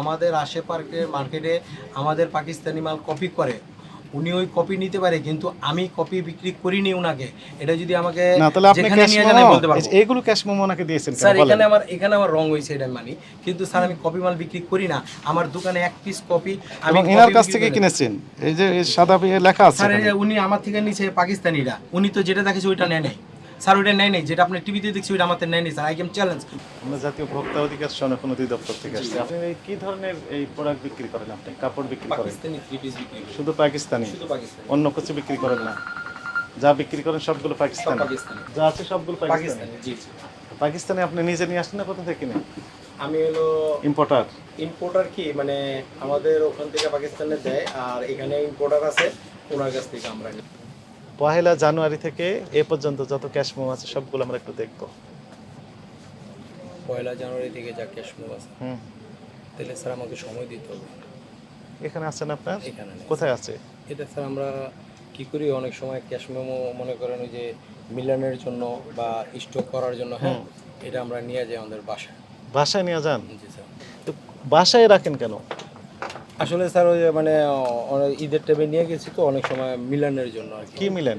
আমাদের আশেপাশে মার্কেটে আমাদের পাকিস্তানি মাল কপি করে উনি ওই কপি নিতে পারে কিন্তু আমি কপি বিক্রি করিনি ওনাকে এটা যদি আমাকে না তাহলে আপনি ক্যাশ নিয়ে যান আমি বলতে পারব। এইগুলো ক্যাশ মোমো ওনাকে দিয়েছেন স্যার এখানে আমার এখানে আমার রং হয়েছে এটা মানি কিন্তু স্যার আমি কপি মাল বিক্রি করি না। আমার দোকানে এক পিস কপি আমি এনার কাছ থেকে কিনেছেন? এই যে সাদা লেখা আছে স্যার উনি আমার থেকে নিচে পাকিস্তানিরা। উনি তো যেটা দেখেছে ওইটা নেয় নাই। স্যার ওইটা নেয় নাই যেটা আপনি টিভিতে দেখছি ওইটা আমাদের নেয় নাই স্যার। আই কেম চ্যালেঞ্জ আমরা জাতীয় ভোক্তা অধিকার সংরক্ষণ অধিদপ্তর থেকে আসছি। আপনি কি ধরনের এই প্রোডাক্ট বিক্রি করেন আপনি? কাপড় বিক্রি করেন? পাকিস্তানি থ্রি পিস বিক্রি শুধু পাকিস্তানি? শুধু পাকিস্তানি। অন্য কিছু বিক্রি করেন না? যা বিক্রি করেন সবগুলো সব পাকিস্তানি। পাকিস্তানি যা আছে সবগুলো পাকিস্তানি? পাকিস্তানি জি আপনি নিজে নিয়ে আসেন না কোথা থেকে কিনে আমি হলো ইম্পোর্টার ইম্পোর্টার কি? মানে আমাদের ওখান থেকে পাকিস্তানে দেয় আর এখানে ইম্পোর্টার আছে ওনার কাছ থেকে আমরা নিই। পহেলা জানুয়ারি থেকে এ পর্যন্ত যত ক্যাশ মোম আছে সবগুলো আমরা একটু দেখব। পয়লা জানুয়ারি থেকে যা ক্যাশ মুভ আছে হুম। তাহলে স্যার আমাকে সময় দিতে হবে। এখানে আছেন আপনার? এখানে নেই। কোথায় আছে? এটা স্যার আমরা কি করি অনেক সময় ক্যাশ মেমো মনে করেন ওই যে মিলানের জন্য বা স্টক করার জন্য হ্যাঁ এটা আমরা নিয়ে যাই আমাদের বাসায়। বাসায় নিয়ে যান? জি স্যার। তো বাসায় রাখেন কেন? আসলে স্যার ওই মানে ঈদের টাইমে নিয়ে গেছি তো অনেক সময় মিলানের জন্য কি। মিলেন?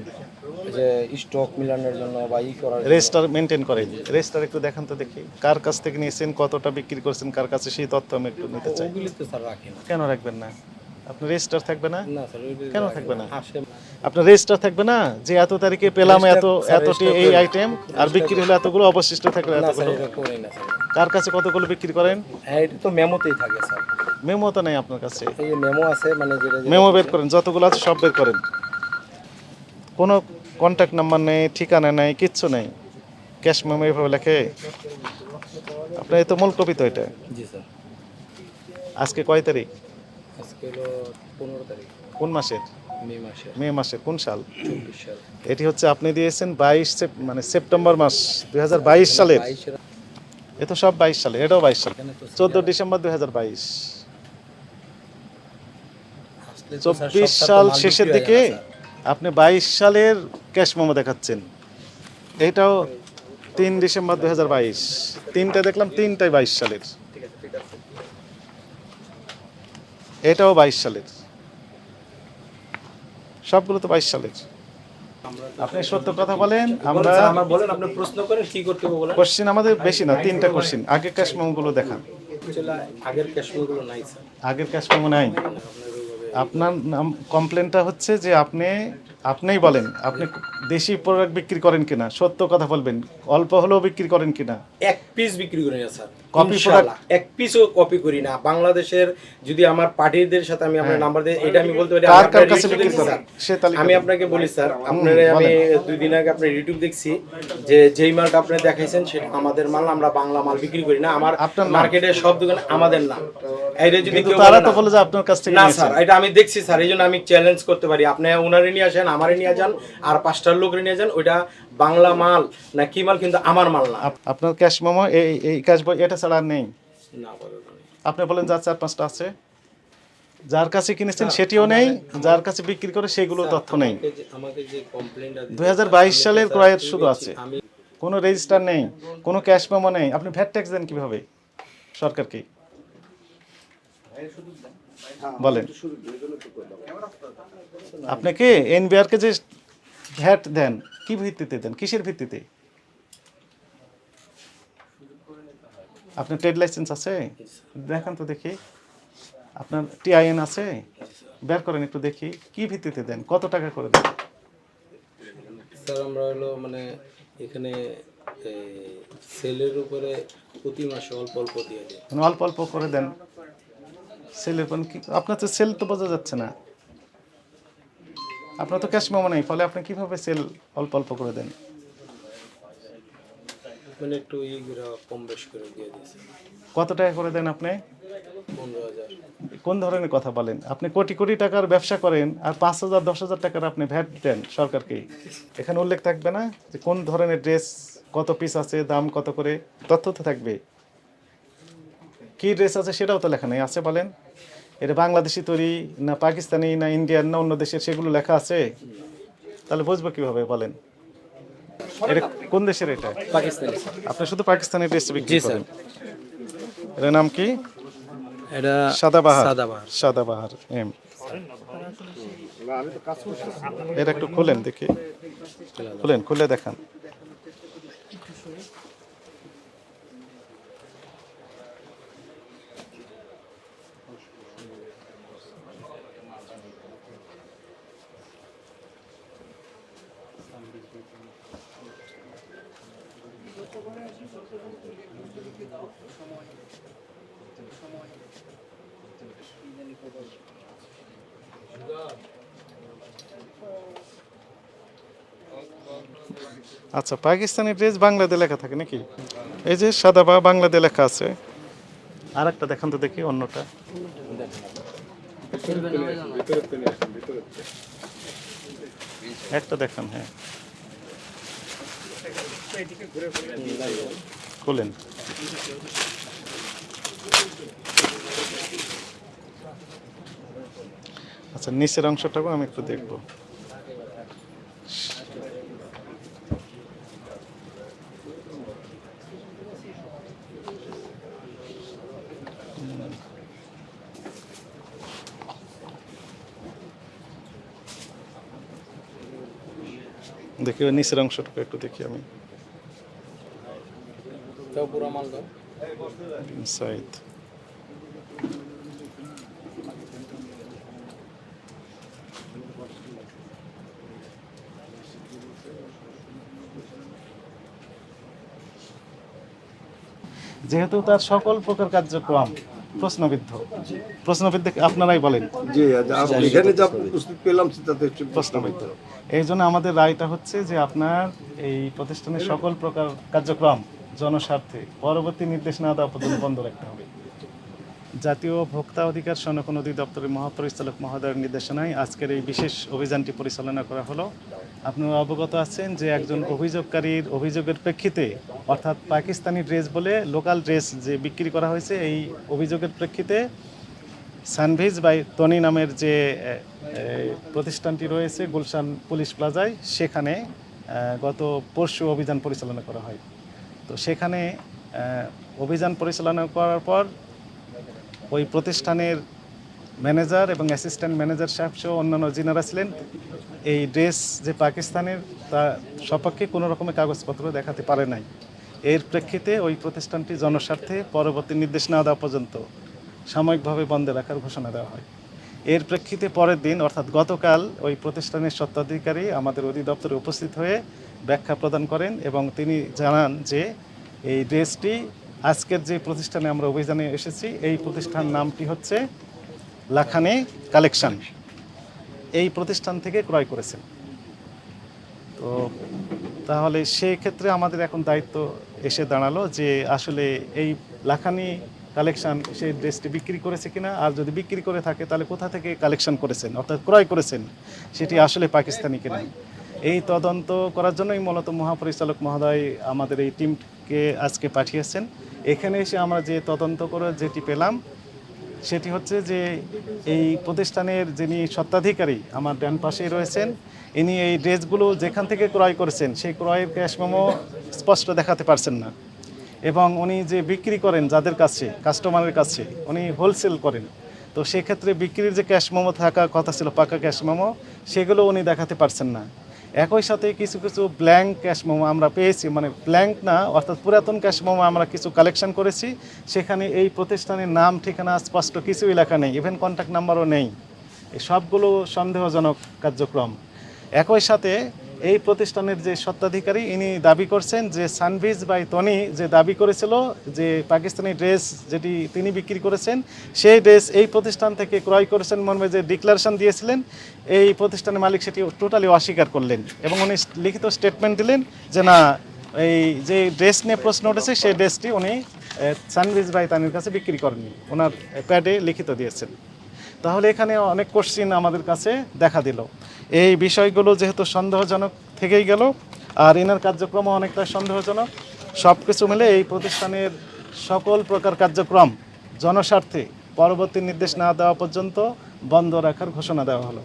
যে স্টক মিলানের জন্য বা ই করার। রেজিস্টার মেনটেন করেন। রেজিস্টার একটু দেখান তো দেখি। কার কাছ থেকে নিয়েছেন কতটা বিক্রি করছেন কার কাছে সেই তথ্য আমি একটু নিতে চাই। ওগুলি তো স্যার রাখি না। কেন রাখবেন না? আপনার রেজিস্টার থাকবে না? না স্যার কেন থাকবে না? আপনার রেজিস্টার থাকবে না? যে এত তারিখে পেলাম এত এতটি এই আইটেম আর বিক্রি হলো এতগুলো অবশিষ্ট থাকল না এতগুলো। করি কার কাছে কতগুলো বিক্রি করেন? হ্যাঁ এটা তো মেমোতেই থাকে স্যার। মেমো তো নাই আপনার কাছে। এই মেমো আছে মানে যেটা মেমো বের করেন যতগুলো আছে সব বের করেন। কোনো কন্ট্যাক্ট নাম্বার নেই ঠিকানা নেই কিচ্ছু নেই। ক্যাশ মেমো এভাবে লেখে। আপনার এই তো মূল কপি তো এটা। জি স্যার। আজকে কয় তারিখ? আজকে হলো পনেরো তারিখ। কোন মাসের? মে মাসের। কোন সাল? এটি হচ্ছে আপনি দিয়েছেন বাইশ মানে সেপ্টেম্বর মাস দুই হাজার বাইশ সালের। এ তো সব বাইশ সালে এটাও বাইশ সাল। চোদ্দ ডিসেম্বর দুই হাজার বাইশ। চব্বিশ সাল শেষের দিকে। আপনি বাইশ সালের ক্যাশ মোমো দেখাচ্ছেন। এটাও তিন ডিসেম্বর দুই হাজার বাইশ। তিনটা দেখলাম তিনটাই বাইশ সালের। এটাও বাইশ সালের। সবগুলো তো বাইশ সালের। আপনি সত্য কথা বলেন আমরা বলেন আপনি প্রশ্ন করেন কি করতে বলেন। কোশ্চিন আমাদের বেশি না তিনটা কোশ্চিন আগে ক্যাশ মোমোগুলো দেখান। আসলে আগের ক্যাশগুলো নাই স্যার। আগের ক্যাশ মেমো নাই। আপনার নাম কমপ্লেনটা হচ্ছে যে আপনি আপনিই বলেন আপনি দেশি প্রোডাক্ট বিক্রি করেন কিনা সত্য কথা বলবেন অল্প হলেও বিক্রি করেন কিনা? এক পিস বিক্রি করি না স্যার ইনশাআল্লাহ, এক পিসও কপি করি না। বাংলাদেশের যদি আমার পার্টিদের সাথে আমি আপনার নাম্বার দিই এটা আমি বলতে পারি হ্যাঁ। কার কার কাছে বিক্রি করেন? সে তালিকা আমি আপনাকে বলি স্যার আপনার আমি দুই দিন আগে আপনার ইউটিউব দেখছি যে যেই মালটা আপনি দেখাইছেন সেটা আমাদের মাল আমরা বাংলা মাল বিক্রি করি না। আমার আপনার? মার্কেটে সব দোকান আমাদের না এইটা যদি কেউ তারা তো বলে যে আপনার কাছ থেকে না স্যার এটা আমি দেখছি স্যার এই জন্য আমি চ্যালেঞ্জ করতে পারি। আপনি ওনারে নিয়ে আসেন আমারে নিয়ে যান আর পাঁচটার লোকরে নিয়ে যান ওইটা বাংলা মাল না কি মাল কিন্তু আমার মাল না। আপ- আপনার ক্যাশ মেমো এই এই ক্যাশ বই এটা ছাড়া নেই। না আপনি বলেন যার চার পাঁচটা আছে। যার কাছে কিনেছেন সেটিও নেই যার কাছে বিক্রি করে সেগুলো তথ্য নেই। যে- যে দুই হাজার বাইশ সালের ক্রয়ের শুরু আছে। কোনো রেজিস্টার নেই কোনো ক্যাশ মেমো নেই। আপনি ভ্যাট ট্যাক্স দেন কীভাবে? সরকারকে। বলেন। আপনাকে এনবিআর কে যে ভ্যাট দেন কি ভিত্তিতে দেন? কিসের ভিত্তিতে? আপনার ট্রেড লাইসেন্স আছে? দেখান তো দেখি। আপনার টিআইএন আছে? বের করেন একটু দেখি। কি ভিত্তিতে দেন? কত টাকা করে দেন? স্যার আমরা হলো মানে এখানে সেলের উপরে প্রতি মাসে অল্প অল্প দিয়ে দিই। মানে অল্প অল্প করে দেন। সেলের কোন কি আপনার তো সেল তো বোঝা যাচ্ছে না। আপনার তো ক্যাশ মেমো নেই ফলে আপনি কীভাবে সেল অল্প অল্প করে দেন? মানে একটু কম বেশ করে দিয়ে কত টাকা করে দেন আপনি? কোন ধরনের কথা বলেন? আপনি কোটি কোটি টাকার ব্যবসা করেন আর পাঁচ হাজার দশ হাজার টাকার আপনি ভ্যাট দেন সরকারকে এখানে উল্লেখ থাকবে না যে কোন ধরনের ড্রেস কত পিস আছে দাম কত করে? তথ্য তো থাকবে কি ড্রেস আছে সেটাও তো লেখা নেই আছে বলেন? এটা বাংলাদেশি তৈরি না পাকিস্তানি না ইন্ডিয়ান না অন্য দেশের সেগুলো লেখা আছে? তাহলে বুঝব কীভাবে বলেন? এটা কোন দেশের এটা? পাকিস্তানি। আপনি শুধু পাকিস্তানি ড্রেস বিক্রি করেন। এটার নাম কি? এটা সাদাবাহার সাদাবাহার সাদাবাহার এম। এটা একটু খুলেন দেখি। খুলেন খুলে দেখান। আচ্ছা পাকিস্তানি ড্রেস বাংলাতে লেখা থাকে নাকি? এই যে সাদা বা বাংলাতে লেখা আছে। আর একটা দেখান তো দেখি, অন্যটা। একটা দেখান হ্যাঁ। খুলেন। আচ্ছা নিচের অংশটাকেও আমি একটু দেখব। দেখি ওই নিচের অংশটুকু একটু দেখি আমি। যেহেতু তার সকল প্রকার কার্যক্রম প্রশ্নবিদ্ধ। প্রশ্নবিদ্ধ আপনারাই বলেন। এখানে যা উপস্থিত পেলাম প্রশ্নবিদ্ধ। এই জন্য আমাদের রায়টা হচ্ছে যে আপনার এই প্রতিষ্ঠানের সকল প্রকার কার্যক্রম জনস্বার্থে পরবর্তী নির্দেশ না দেওয়া পর্যন্ত বন্ধ রাখতে হবে। জাতীয় ভোক্তা অধিকার সংরক্ষণ অধিদপ্তরের মহাপরিচালক মহোদয়ের নির্দেশনায় আজকের এই বিশেষ অভিযানটি পরিচালনা করা হলো। আপনারা অবগত আছেন যে একজন অভিযোগকারীর অভিযোগের প্রেক্ষিতে, অর্থাৎ পাকিস্তানি ড্রেস বলে লোকাল ড্রেস যে বিক্রি করা হয়েছে, এই অভিযোগের প্রেক্ষিতে সানভিজ বাই তনি নামের যে প্রতিষ্ঠানটি রয়েছে, গুলশান পুলিশ প্লাজায়, সেখানে গত পরশু অভিযান পরিচালনা করা হয়। তো সেখানে অভিযান পরিচালনা করার পর ওই প্রতিষ্ঠানের ম্যানেজার এবং অ্যাসিস্ট্যান্ট ম্যানেজার সাহেব সহ অন্যান্য যিনারা ছিলেন, এই ড্রেস যে পাকিস্তানের, তা সপক্ষে কোনো রকমের কাগজপত্র দেখাতে পারে নাই। এর প্রেক্ষিতে ওই প্রতিষ্ঠানটি জনস্বার্থে পরবর্তী নির্দেশ না দেওয়া পর্যন্ত সাময়িকভাবে বন্ধ রাখার ঘোষণা দেওয়া হয়। এর প্রেক্ষিতে পরের দিন, অর্থাৎ গতকাল, ওই প্রতিষ্ঠানের স্বত্বাধিকারী আমাদের অধিদপ্তরে উপস্থিত হয়ে ব্যাখ্যা প্রদান করেন এবং তিনি জানান যে, এই ড্রেসটি আজকের যে প্রতিষ্ঠানে আমরা অভিযানে এসেছি, এই প্রতিষ্ঠান নামটি হচ্ছে লাখানি কালেকশন। এই প্রতিষ্ঠান থেকে ক্রয় করেছেন। তো তাহলে ক্ষেত্রে আমাদের এখন দায়িত্ব এসে দাঁড়াল যে আসলে এই লাখানি কালেকশন সেই ড্রেসটি বিক্রি করেছে কিনা, আর যদি বিক্রি করে থাকে তাহলে কোথা থেকে কালেকশন করেছেন, অর্থাৎ ক্রয় করেছেন, সেটি আসলে পাকিস্তানি কিনা? এই তদন্ত করার জন্যই মূলত মহাপরিচালক মহোদয় আমাদের এই টিমকে আজকে পাঠিয়েছেন। এখানে এসে আমরা যে তদন্ত করে যেটি পেলাম সেটি হচ্ছে যে এই প্রতিষ্ঠানের যিনি স্বত্বাধিকারী আমার ডান পাশেই রয়েছেন, ইনি এই ড্রেসগুলো যেখান থেকে ক্রয় করেছেন, সেই ক্রয়ের ক্যাশ মেমো স্পষ্ট দেখাতে পারছেন না। এবং উনি যে বিক্রি করেন যাদের কাছে, কাস্টমারের কাছে, উনি হোলসেল করেন। তো সেক্ষেত্রে বিক্রির যে ক্যাশ মেমো থাকা কথা ছিল, পাকা ক্যাশ মেমো, সেগুলো উনি দেখাতে পারছেন না। একই সাথে কিছু কিছু ব্ল্যাঙ্ক ক্যাশ মোমো আমরা পেয়েছি মানে ব্ল্যাঙ্ক না, অর্থাৎ পুরাতন ক্যাশ মোমো আমরা কিছু কালেকশন করেছি। সেখানে এই প্রতিষ্ঠানের নাম, ঠিকানা, স্পষ্ট কিছুই লেখা নেই ইভেন কন্ট্যাক্ট নাম্বারও নেই। সবগুলো সন্দেহজনক কার্যক্রম। একই সাথে এই প্রতিষ্ঠানের যে স্বত্বাধিকারী, ইনি দাবি করছেন যে সানভিজ বাই তনি যে দাবি করেছিল যে পাকিস্তানি ড্রেস যেটি তিনি বিক্রি করেছেন, সেই ড্রেস এই প্রতিষ্ঠান থেকে ক্রয় করেছেন মর্মে যে ডিক্লারেশন দিয়েছিলেন, এই প্রতিষ্ঠানের মালিক সেটি টোটালি অস্বীকার করলেন এবং উনি লিখিত স্টেটমেন্ট দিলেন যে না, এই যে ড্রেস নিয়ে প্রশ্ন উঠেছে, সেই ড্রেসটি উনি সানভিজ বাই তানির কাছে বিক্রি করেননি। ওনার প্যাডে লিখিত দিয়েছেন। তাহলে এখানে অনেক কোশ্চিন আমাদের কাছে দেখা দিল। এই বিষয়গুলো যেহেতু সন্দেহজনক থেকেই গেল, আর এনার কার্যক্রমও অনেকটা সন্দেহজনক। সব কিছু মিলে এই প্রতিষ্ঠানের সকল প্রকার কার্যক্রম জনস্বার্থে পরবর্তী নির্দেশ না দেওয়া পর্যন্ত বন্ধ রাখার ঘোষণা দেওয়া হলো।